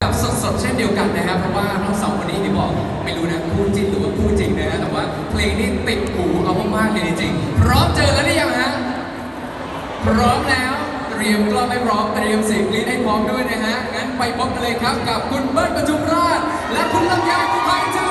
แบบสดๆเช่นเดียวกันนะครับ เพราะว่าทั้งสองคนนี้ที่บอกไม่รู้นะพูดจริงหรือว่าพูดจริงนะ แต่ว่าเพลงนี้ติดหูเอามากๆเลยจริงๆพร้อมเจอแล้วหรือยังฮะ พร้อมแล้ว เตรียมกล้องให้พร้อม เตรียมเสียงกรี๊ดให้พร้อมด้วยนะฮะ งั้นไปพบกันเลยครับกับคุณเบิ้ลปทุมราช และคุณลำไยกุภัยเจ้า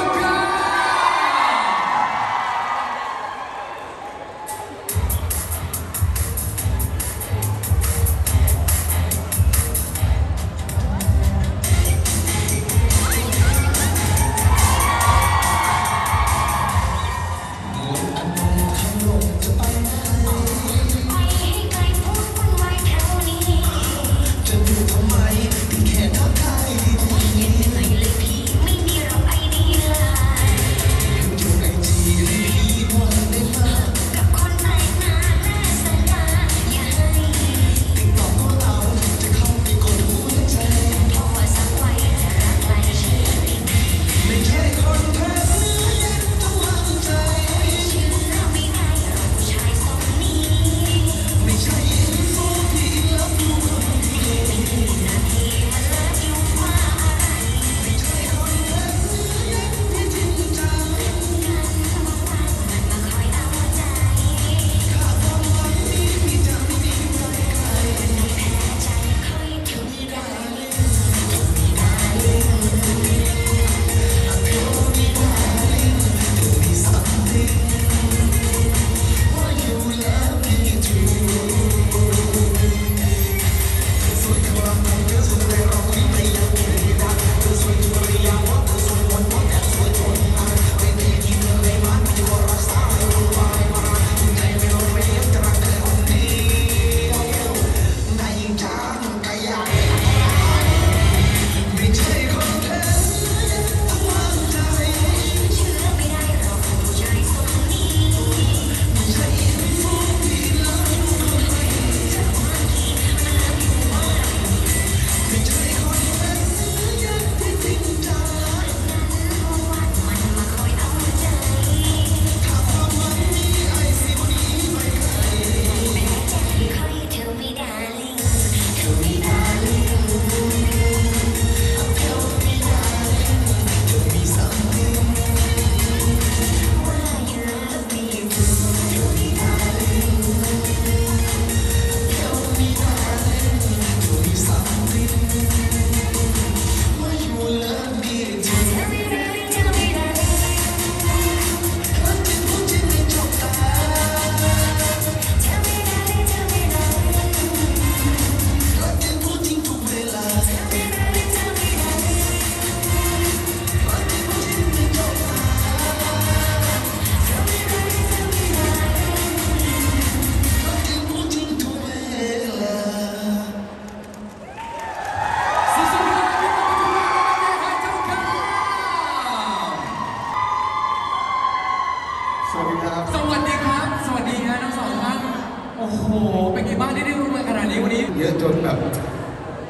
เป็นไงบ้างที่ได้ร่วมงานขนาดนี้วันนี้ เยอะจนแบบ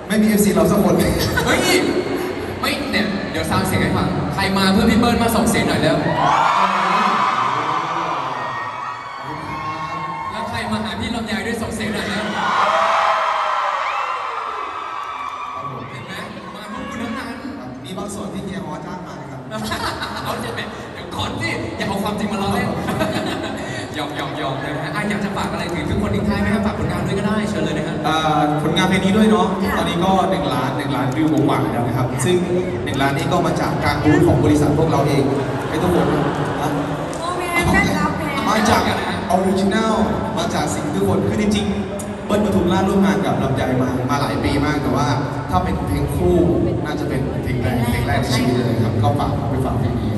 ไม่มี FC เราสักคน เฮ้ย ไม่เนี่ย เดี๋ยวสร้างเสียงให้ฟัง ใครมาเพื่อพี่เบิ้ลมาส่งเสียงหน่อยแล้ว แล้วใครมาหาพี่ลำไยด้วยส่งเสียงหน่อยแล้วเห็นไหมมาพวกคุณทั้งนั้น มีบางส่วนที่เฮียฮอจ้างมานะครับ เอาจะเป็นเดี๋ยวก่อนสิอย่าเอาความจริงมาล้อเล่น หยอกหยอกหยอกเลยนะฮะอะอยากจะฝากอะไรถึงทุกคนทิ้งท้ายไหมครับฝากผลงานด้วยก็ได้เชิญเลยนะฮะอ่าผลงานเพลงนี้ด้วยเนาะตอนนี้ก็1ล้าน1ล้านวิวกว่าๆแล้วนะครับ ซึ่ง1ล้านนี้ก็มาจากการบูธของบริษัทพวกเราเองไม่ต้องห่วงนะโมเมนต์ได้รับแพ้มาจากออริจินัลมาจากสิ่งทุกคนคือจริงๆเบิ้ลปทุมราชร่วมงานกับลำไยมา มาหลายปีมาก แต่ว่าถ้าเป็นเพลงคู่น่าจะเป็นเพลงแรกเพลงแรกในชีวิตเลยครับ ก็ฝากไปฟังเพลงนี้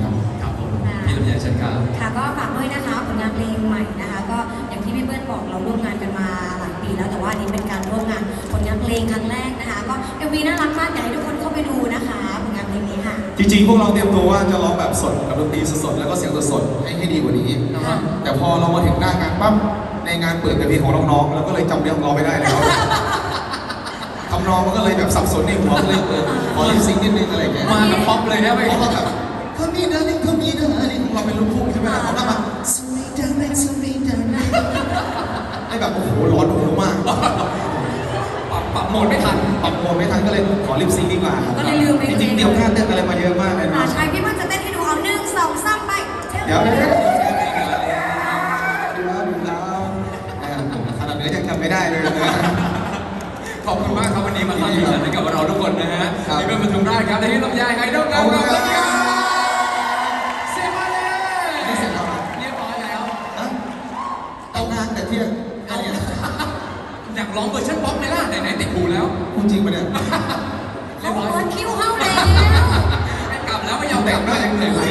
ลำไยเชิญครับค่ะก็ฝากด้วยนะคะผลงานเพลงใหม่นะคะ ก็อย่างที่พี่เบิ้ลบอกเราร่วมงานกันมาหลายปีแล้วแต่ว่าอันนี้เป็นการร่วมงานผลงานเพลงครั้งแรกนะคะ ก็เอ็มวีน่ารักมากอยากให้ทุกคนเข้าไปดูนะคะผลงานเพลงนี้ค่ะ จริงๆ พวกเราเตรียมตัวว่าจะร้องแบบสดกับดนตรีสดๆแล้วก็เสียงสดๆให้ให้ดีกว่านี้อ่าฮะแต่พอเรามาถึงหน้างานปั๊บในงานเปิดกับเพลงของน้องๆแล้วก็เลยจำเนื้อของเราไม่ได้แล้วทำนองมันก็เลยแบบสับสนในหัวก็เลยเออขอลิปซิงค์นิดนึงอะไรอย่างเงี้ยมากับป๊อปเลยนะไป เพราะว่าแบบเธอมีเดินนี่ เธอมีเดินนี่เราเป็นลูกทุ่งใช่ไหมล่ะเขาหน้ามาสวีเดนสวีเดนไอ้แบบโอ้โหร้อนหูมาก ปรับไปปรับโหมดไม่ทัน ปรับโหมดไม่ทันก็เลยขอลิปซิงค์ดีกว่าก็เลยลืมไปจริงๆเดี๋ยวท่าเต้นอะไรมาเยอะมากเลยอ่านะใช่พี่มันจะเต้นให้ดูเอาหนึ่งสองสามไปเดี๋ยวเดี๋ยวเดี๋ยวดูแล้วดูแล้วนะครับผมขนาดเนื้อยังจำไม่ได้เลยนะขอบคุณมากครับวันนี้มาสร้างสีสันให้กับเราทุกคนนะฮะครับนี่เป็นปทุมราชครับในที่ลำไยไฮดอลครับ ร้องเวอร์ชันป๊อปไหมล่ะไหนๆติดหูแล้วพูดจริงปะเนี่ยเรียบโอ้ร้อยโหคิวเข้าแล้วให้กลับแล้วไม่ยอมกแต่ลังบหน้ายังเหนื่อยเลย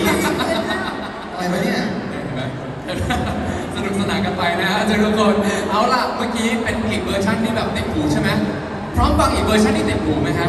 อะไรวะเนี่ยสนุกสนานกันไปนะฮะทุกคนเอาล่ะเมื่อกี้เป็นอีกเวอร์ชันที่แบบติดหูใช่ไหมพร้อมฟังอีกเวอร์ชันที่ติดหูไหมฮะ